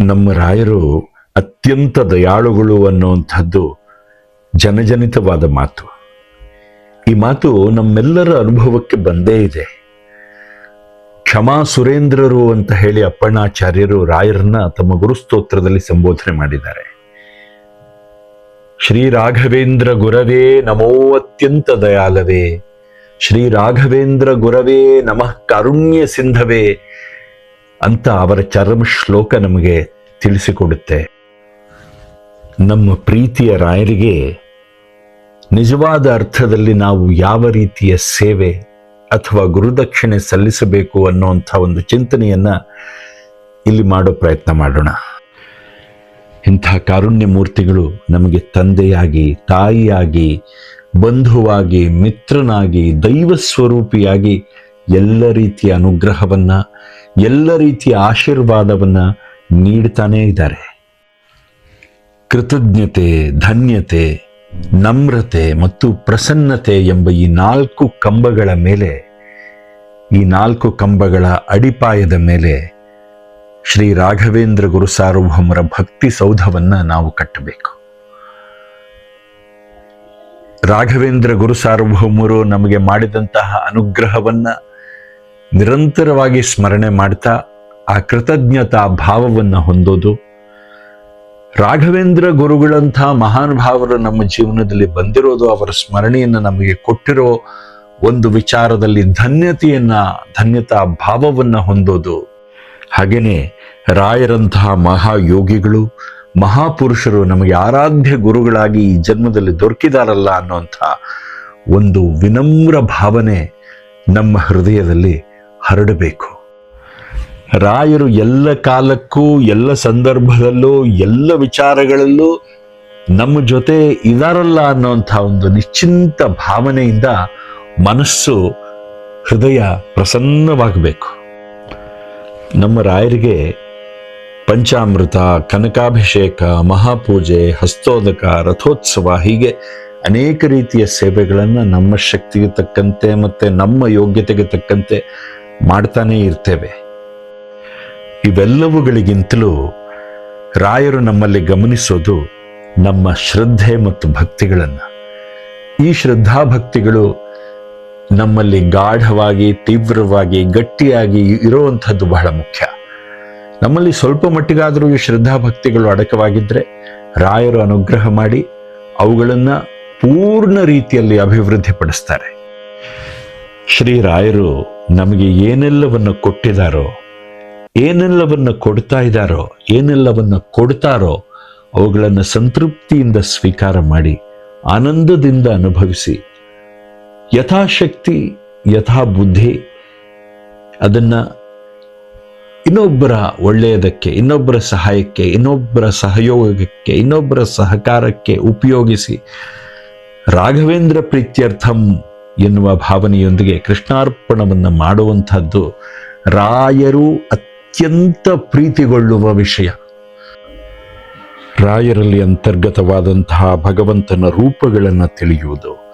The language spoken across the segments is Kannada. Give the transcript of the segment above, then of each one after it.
ನಮ್ಮ ರಾಯರು ಅತ್ಯಂತ ದಯಾಳುಗಳು ಅನ್ನುವಂಥದ್ದು ಜನಜನಿತವಾದ ಮಾತು. ಈ ಮಾತು ನಮ್ಮೆಲ್ಲರ ಅನುಭವಕ್ಕೆ ಬಂದೇ ಇದೆ. ಕ್ಷಮಾ ಸುರೇಂದ್ರರು ಅಂತ ಹೇಳಿ ಅಪ್ಪಣ್ಣಾಚಾರ್ಯರು ರಾಯರನ್ನ ತಮ್ಮ ಗುರುಸ್ತೋತ್ರದಲ್ಲಿ ಸಂಬೋಧನೆ ಮಾಡಿದ್ದಾರೆ. ಶ್ರೀ ರಾಘವೇಂದ್ರ ಗುರವೇ ನಮೋ ಅತ್ಯಂತ ದಯಾಲವೇ. ಶ್ರೀ ರಾಘವೇಂದ್ರ ಗುರವೇ ನಮಃ ಕಾರುಣ್ಯ ಸಿಂಧವೇ. ಅಂತ ಅವರ ಚರಮ ಶ್ಲೋಕ ನಮಗೆ ತಿಳಿಸಿಕೊಡುತ್ತೆ. ನಮ್ಮ ಪ್ರೀತಿಯ ರಾಯರಿಗೆ ನಿಜವಾದ ಅರ್ಥದಲ್ಲಿ ನಾವು ಯಾವ ರೀತಿಯ ಸೇವೆ ಅಥವಾ ಗುರುದಕ್ಷಿಣೆ ಸಲ್ಲಿಸಬೇಕು ಅನ್ನುವಂಥ ಒಂದು ಚಿಂತನೆಯನ್ನು ಇಲ್ಲಿ ಮಾಡೋ ಪ್ರಯತ್ನ ಮಾಡೋಣ. ಇಂಥ ಕಾರುಣ್ಯ ಮೂರ್ತಿಗಳು ನಮಗೆ ತಂದೆಯಾಗಿ, ತಾಯಿಯಾಗಿ, ಬಂಧುವಾಗಿ, ಮಿತ್ರನಾಗಿ ದೈವ ಸ್ವರೂಪಿಯಾಗಿ ಎಲ್ಲ ರೀತಿಯ ಅನುಗ್ರಹವನ್ನ ಎಲ್ಲ ರೀತಿಯ ಆಶೀರ್ವಾದವನ್ನ ನೀಡ್ತಾನೇ ಇದ್ದಾರೆ. ಕೃತಜ್ಞತೆ, ಧನ್ಯತೆ, ನಮ್ರತೆ ಮತ್ತು ಪ್ರಸನ್ನತೆ ಎಂಬ ಈ ನಾಲ್ಕು ಕಂಬಗಳ ಮೇಲೆ, ಈ ನಾಲ್ಕು ಕಂಬಗಳ ಅಡಿಪಾಯದ ಮೇಲೆ ಶ್ರೀ ರಾಘವೇಂದ್ರ ಗುರು ಸಾರ್ವಭೌಮರ ಭಕ್ತಿ ಸೌಧವನ್ನ ನಾವು ಕಟ್ಟಬೇಕು. ರಾಘವೇಂದ್ರ ಗುರು ಸಾರ್ವಭೌಮರು ನಮಗೆ ಮಾಡಿದಂತಹ ಅನುಗ್ರಹವನ್ನ ನಿರಂತರವಾಗಿ ಸ್ಮರಣೆ ಮಾಡ್ತಾ ಆ ಕೃತಜ್ಞತಾ ಭಾವವನ್ನು ಹೊಂದೋದು. ರಾಘವೇಂದ್ರ ಗುರುಗಳಂಥ ಮಹಾನುಭಾವರು ನಮ್ಮ ಜೀವನದಲ್ಲಿ ಬಂದಿರೋದು, ಅವರ ಸ್ಮರಣೆಯನ್ನು ನಮಗೆ ಕೊಟ್ಟಿರೋ ಒಂದು ವಿಚಾರದಲ್ಲಿ ಧನ್ಯತೆಯನ್ನ, ಧನ್ಯತಾ ಭಾವವನ್ನು ಹೊಂದೋದು. ಹಾಗೆಯೇ ರಾಯರಂತಹ ಮಹಾಯೋಗಿಗಳು, ಮಹಾಪುರುಷರು ನಮಗೆ ಆರಾಧ್ಯ ಗುರುಗಳಾಗಿ ಈ ಜನ್ಮದಲ್ಲಿ ದೊರಕಿದಾರಲ್ಲ ಅನ್ನುವಂಥ ಒಂದು ವಿನಮ್ರ ಭಾವನೆ ನಮ್ಮ ಹೃದಯದಲ್ಲಿ ಹರಡಬೇಕು. ರಾಯರು ಎಲ್ಲ ಕಾಲಕ್ಕೂ, ಎಲ್ಲ ಸಂದರ್ಭದಲ್ಲೂ, ಎಲ್ಲ ವಿಚಾರಗಳಲ್ಲೂ ನಮ್ಮ ಜೊತೆ ಇದಾರಲ್ಲ ಅನ್ನೋಂಥ ಒಂದು ನಿಶ್ಚಿಂತ ಭಾವನೆಯಿಂದ ಮನಸ್ಸು ಹೃದಯ ಪ್ರಸನ್ನವಾಗಬೇಕು. ನಮ್ಮ ರಾಯರಿಗೆ ಪಂಚಾಮೃತ, ಕನಕಾಭಿಷೇಕ, ಮಹಾಪೂಜೆ, ಹಸ್ತೋದಕ, ರಥೋತ್ಸವ ಹೀಗೆ ಅನೇಕ ರೀತಿಯ ಸೇವೆಗಳನ್ನು ನಮ್ಮ ಶಕ್ತಿಗೆ ತಕ್ಕಂತೆ ಮತ್ತೆ ನಮ್ಮ ಯೋಗ್ಯತೆಗೆ ತಕ್ಕಂತೆ ಮಾಡ್ತಾನೇ ಇರ್ತೇವೆ. ಇವೆಲ್ಲವುಗಳಿಗಿಂತಲೂ ರಾಯರು ನಮ್ಮಲ್ಲಿ ಗಮನಿಸೋದು ನಮ್ಮ ಶ್ರದ್ಧೆ ಮತ್ತು ಭಕ್ತಿಗಳನ್ನು. ಈ ಶ್ರದ್ಧಾಭಕ್ತಿಗಳು ನಮ್ಮಲ್ಲಿ ಗಾಢವಾಗಿ, ತೀವ್ರವಾಗಿ, ಗಟ್ಟಿಯಾಗಿ ಇರುವಂಥದ್ದು ಬಹಳ ಮುಖ್ಯ. ನಮ್ಮಲ್ಲಿ ಸ್ವಲ್ಪ ಮಟ್ಟಿಗಾದರೂ ಈ ಶ್ರದ್ಧಾಭಕ್ತಿಗಳು ಅಡಕವಾಗಿದ್ದರೆ ರಾಯರು ಅನುಗ್ರಹ ಮಾಡಿ ಅವುಗಳನ್ನ ಪೂರ್ಣ ರೀತಿಯಲ್ಲಿ ಅಭಿವೃದ್ಧಿಪಡಿಸ್ತಾರೆ. ಶ್ರೀ ರಾಯರು ನಮಗೆ ಏನೆಲ್ಲವನ್ನು ಕೊಟ್ಟಿದ್ದಾರೋ, ಏನೆಲ್ಲವನ್ನು ಕೊಡ್ತಾ ಇದ್ದಾರೋ, ಏನೆಲ್ಲವನ್ನು ಕೊಡ್ತಾರೋ ಅವುಗಳನ್ನು ಸಂತೃಪ್ತಿಯಿಂದ ಸ್ವೀಕಾರ ಮಾಡಿ, ಆನಂದದಿಂದ ಅನುಭವಿಸಿ, ಯಥಾಶಕ್ತಿ ಯಥಾ ಬುದ್ಧಿ ಅದನ್ನ ಇನ್ನೊಬ್ಬರ ಒಳ್ಳೆಯದಕ್ಕೆ, ಇನ್ನೊಬ್ಬರ ಸಹಾಯಕ್ಕೆ, ಇನ್ನೊಬ್ಬರ ಸಹಯೋಗಕ್ಕೆ, ಇನ್ನೊಬ್ಬರ ಸಹಕಾರಕ್ಕೆ ಉಪಯೋಗಿಸಿ ರಾಘವೇಂದ್ರ ಪ್ರೀತ್ಯರ್ಥಂ ಎನ್ನುವ ಭಾವನೆಯೊಂದಿಗೆ ಕೃಷ್ಣಾರ್ಪಣವನ್ನು ಮಾಡುವಂಥದ್ದು ರಾಯರು ಅತ್ಯಂತ ಪ್ರೀತಿಗೊಳ್ಳುವ ವಿಷಯ. ರಾಯರಲ್ಲಿ ಅಂತರ್ಗತವಾದಂತಹ ಭಗವಂತನ ರೂಪಗಳನ್ನು ತಿಳಿಯುವುದು,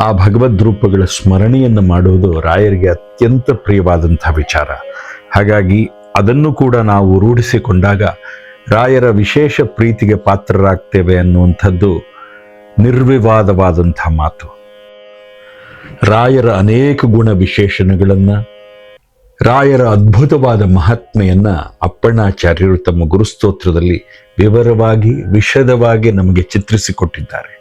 ಆ ಭಗವದ್ ರೂಪಗಳ ಸ್ಮರಣೆಯನ್ನು ಮಾಡುವುದು ರಾಯರಿಗೆ ಅತ್ಯಂತ ಪ್ರಿಯವಾದಂತಹ ವಿಚಾರ. ಹಾಗಾಗಿ ಅದನ್ನು ಕೂಡ ನಾವು ರೂಢಿಸಿಕೊಂಡಾಗ ರಾಯರ ವಿಶೇಷ ಪ್ರೀತಿಗೆ ಪಾತ್ರರಾಗ್ತೇವೆ ಅನ್ನುವಂಥದ್ದು ನಿರ್ವಿವಾದವಾದಂಥ ಮಾತು. ರಾಯರ ಅನೇಕ ಗುಣ ವಿಶೇಷಣಗಳನ್ನು ರಾಯರ ಅದ್ಭುತವಾದ ಮಹಾತ್ಮೆಯನ್ನು ಅಪ್ಪಣ್ಣಾಚಾರ್ಯರು ತಮ್ಮ ಗುರುಸ್ತೋತ್ರದಲ್ಲಿ ವಿವರವಾಗಿ, ವಿಷದವಾಗಿ ನಮಗೆ ಚಿತ್ರಿಸಿಕೊಟ್ಟಿದ್ದಾರೆ.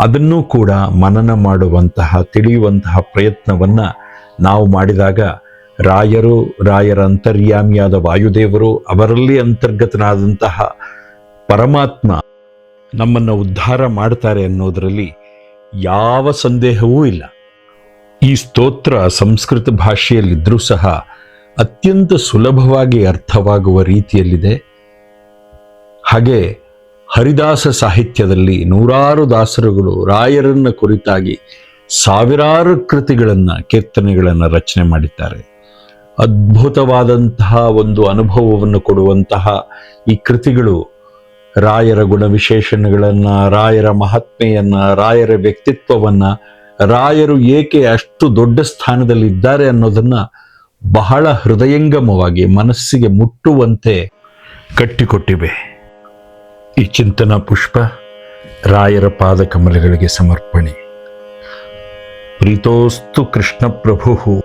ಅದನ್ನೂ ಕೂಡ ಮನನ ಮಾಡುವಂತಹ, ತಿಳಿಯುವಂತಹ ಪ್ರಯತ್ನವನ್ನ ನಾವು ಮಾಡಿದಾಗ ರಾಯರು, ರಾಯರ ಅಂತರ್ಯಾಮಿಯಾದ ವಾಯುದೇವರು ಅವರಲ್ಲಿ ಅಂತರ್ಗತನಾದಂತಹ ಪರಮಾತ್ಮ ನಮ್ಮನ್ನು ಉದ್ಧಾರ ಮಾಡ್ತಾರೆ ಅನ್ನೋದರಲ್ಲಿ ಯಾವ ಸಂದೇಹವೂ ಇಲ್ಲ. ಈ ಸ್ತೋತ್ರ ಸಂಸ್ಕೃತ ಭಾಷೆಯಲ್ಲಿದ್ದರೂ ಸಹ ಅತ್ಯಂತ ಸುಲಭವಾಗಿ ಅರ್ಥವಾಗುವ ರೀತಿಯಲ್ಲಿದೆ. ಹಾಗೆ ಹರಿದಾಸ ಸಾಹಿತ್ಯದಲ್ಲಿ ನೂರಾರು ದಾಸರುಗಳು ರಾಯರನ್ನ ಕುರಿತಾಗಿ ಸಾವಿರಾರು ಕೃತಿಗಳನ್ನು, ಕೀರ್ತನೆಗಳನ್ನು ರಚನೆ ಮಾಡಿದ್ದಾರೆ. ಅದ್ಭುತವಾದಂತಹ ಒಂದು ಅನುಭವವನ್ನು ಕೊಡುವಂತಹ ಈ ಕೃತಿಗಳು ರಾಯರ ಗುಣವಿಶೇಷಣಗಳನ್ನು, ರಾಯರ ಮಹಾತ್ಮೆಯನ್ನು, ರಾಯರ ವ್ಯಕ್ತಿತ್ವವನ್ನ ರಾಯರು ಏಕೆ ಅಷ್ಟು ದೊಡ್ಡ ಸ್ಥಾನದಲ್ಲಿ ಇದ್ದಾರೆ ಅನ್ನೋದನ್ನ ಬಹಳ ಹೃದಯಂಗಮವಾಗಿ ಮನಸ್ಸಿಗೆ ಮುಟ್ಟುವಂತೆ ಕಟ್ಟಿಕೊಟ್ಟಿವೆ. ಈ ಚಿಂತನ ಪುಷ್ಪ ರಾಯರ ಪಾದ ಕಮಲಗಳಿಗೆ ಸಮರ್ಪಣೆ. ಪ್ರೀತೋಸ್ತು ಕೃಷ್ಣ ಪ್ರಭು